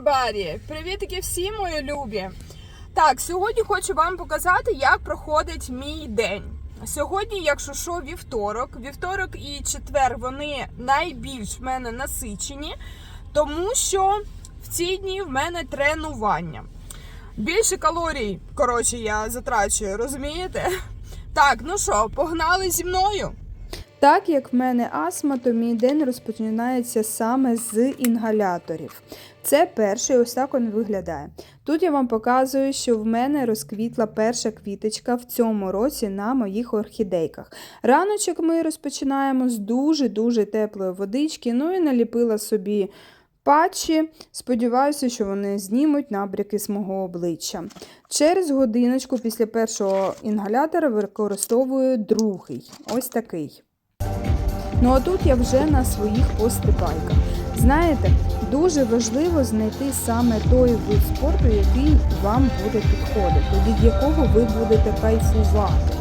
everybody! Привітики всі мої любі! Так, сьогодні хочу вам показати, як проходить мій день. Сьогодні, якщо що, вівторок. Вівторок і четвер вони найбільш в мене насичені, тому що в ці дні в мене тренування. Більше калорій, коротше, я затрачую, розумієте? Так, ну що, погнали зі мною? Так як в мене астма, то мій день розпочинається саме з інгаляторів. Це перший, ось так він виглядає. Тут я вам показую, що в мене розквітла перша квіточка в цьому році на моїх орхідейках. Раночок ми розпочинаємо з дуже-дуже теплої водички, ну і наліпила собі патчі. Сподіваюся, що вони знімуть набряки з мого обличчя. Через годиночку після першого інгалятора використовую другий. Ось такий. Ну а тут я вже на своїх пострибайках. Знаєте, дуже важливо знайти саме той вид спорту, який вам буде підходити, від якого ви будете кайфувати.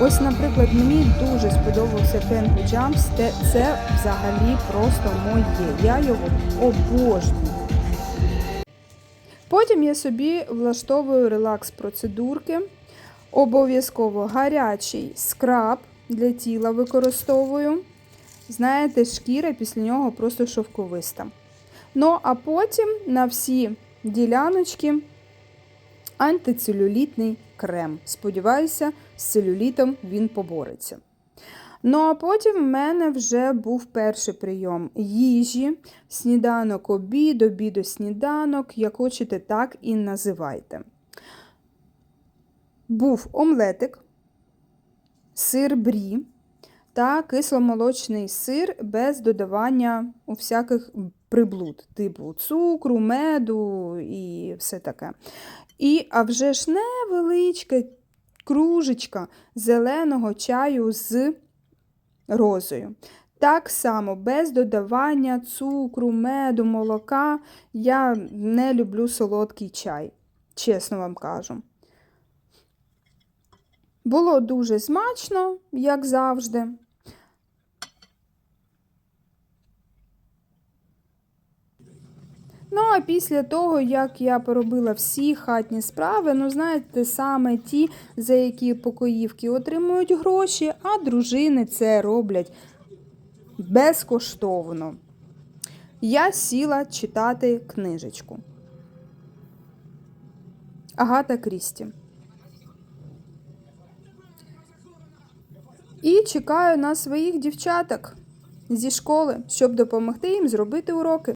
Ось, наприклад, мені дуже сподобався Jumps, це, це взагалі просто моє. Я його обожнюю. Потім я собі влаштовую релакс-процедурки. Обов'язково гарячий скраб для тіла використовую. Знаєте, шкіра після нього просто шовковиста. Ну, а потім на всі діляночки антицелюлітний крем. Сподіваюся, з целюлітом він побореться. Ну, а потім в мене вже був перший прийом їжі, сніданок, обід, обід, сніданок, як хочете, так і називайте. Був омлетик, сир брі та кисломолочний сир без додавання у всяких приблуд, типу цукру, меду і все таке. І а вже ж невеличка кружечка зеленого чаю з розою. Так само, без додавання цукру, меду, молока. Я не люблю солодкий чай, чесно вам кажу. Було дуже смачно, як завжди. Ну, а після того, як я поробила всі хатні справи, ну, знаєте, саме ті, за які покоївки отримують гроші, а дружини це роблять безкоштовно. Я сіла читати книжечку. Агата Крісті. І чекаю на своїх дівчаток зі школи, щоб допомогти їм зробити уроки.